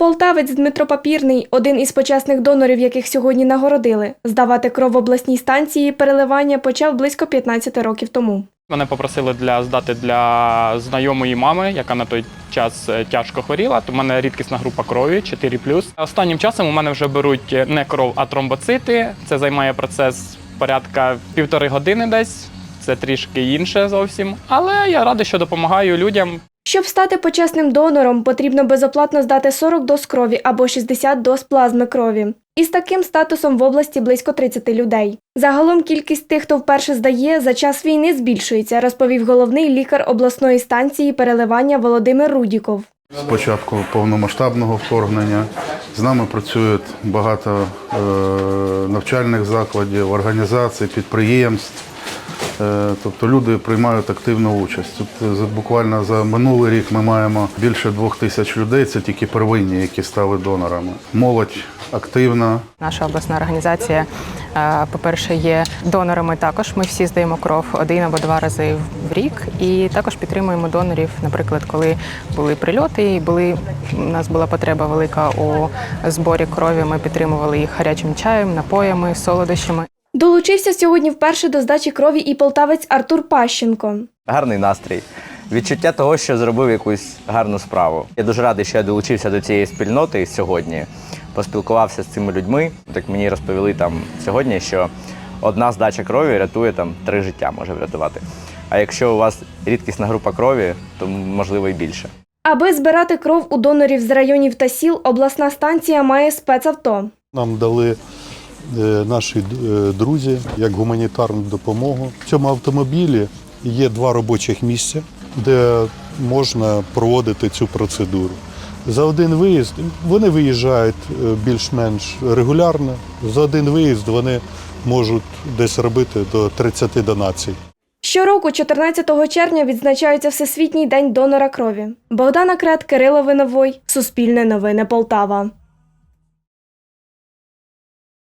Полтавець Дмитро Папірний, один із почесних донорів, яких сьогодні нагородили. Здавати кров в обласній станції переливання почав близько 15 років тому. Мене попросили для здати для знайомої мами, яка на той час е, тяжко хворіла. То в мене рідкісна група крові 4 Останнім часом у мене вже беруть е, не кров, а тромбоцити. Це займає процес порядка півтори години десь. Це трішки інше зовсім. Але я радий, що допомагаю людям. Щоб стати почесним донором, потрібно безоплатно здати 40 доз крові або 60 доз плазми крові. Із таким статусом в області близько 30 людей. Загалом кількість тих, хто вперше здає, за час війни збільшується, розповів головний лікар обласної станції переливання Володимир Рудіков. З початку повномасштабного вторгнення з нами працюють багато е, навчальних закладів, організацій, підприємств. Е, Тобто люди приймають активну участь. Тут е, буквально за минулий рік ми маємо більше двох тисяч людей. Це тільки первинні, які стали донорами. Молодь активна, Наша обласна організація, е, по-перше, є донорами також. Ми всі здаємо кров один або два рази в рік, і також підтримуємо донорів. Наприклад, коли були прильоти, і були у нас була потреба велика у зборі крові. Ми підтримували їх гарячим чаєм, напоями, солодощами. Долучився сьогодні вперше до здачі крові і полтавець Артур Пащенко. гарний настрій, відчуття того, що зробив якусь гарну справу. Я дуже радий, що я долучився до цієї спільноти сьогодні, поспілкувався з цими людьми. Так мені розповіли там сьогодні, що одна здача крові рятує там три життя, може врятувати. А якщо у вас рідкісна група крові, то можливо і більше. Аби збирати кров у донорів з районів та сіл, обласна станція має спецавто. Нам дали наші е, друзі як гуманітарну допомогу. В цьому автомобілі є два робочих місця, де можна проводити цю процедуру. За один виїзд вони виїжджають е, більш-менш регулярно. За один виїзд вони можуть десь робити до 30 донацій. Щороку, 14 червня, відзначається Всесвітній день донора крові. Богдана Крет, Кирило Виновой, Суспільне новини Полтава.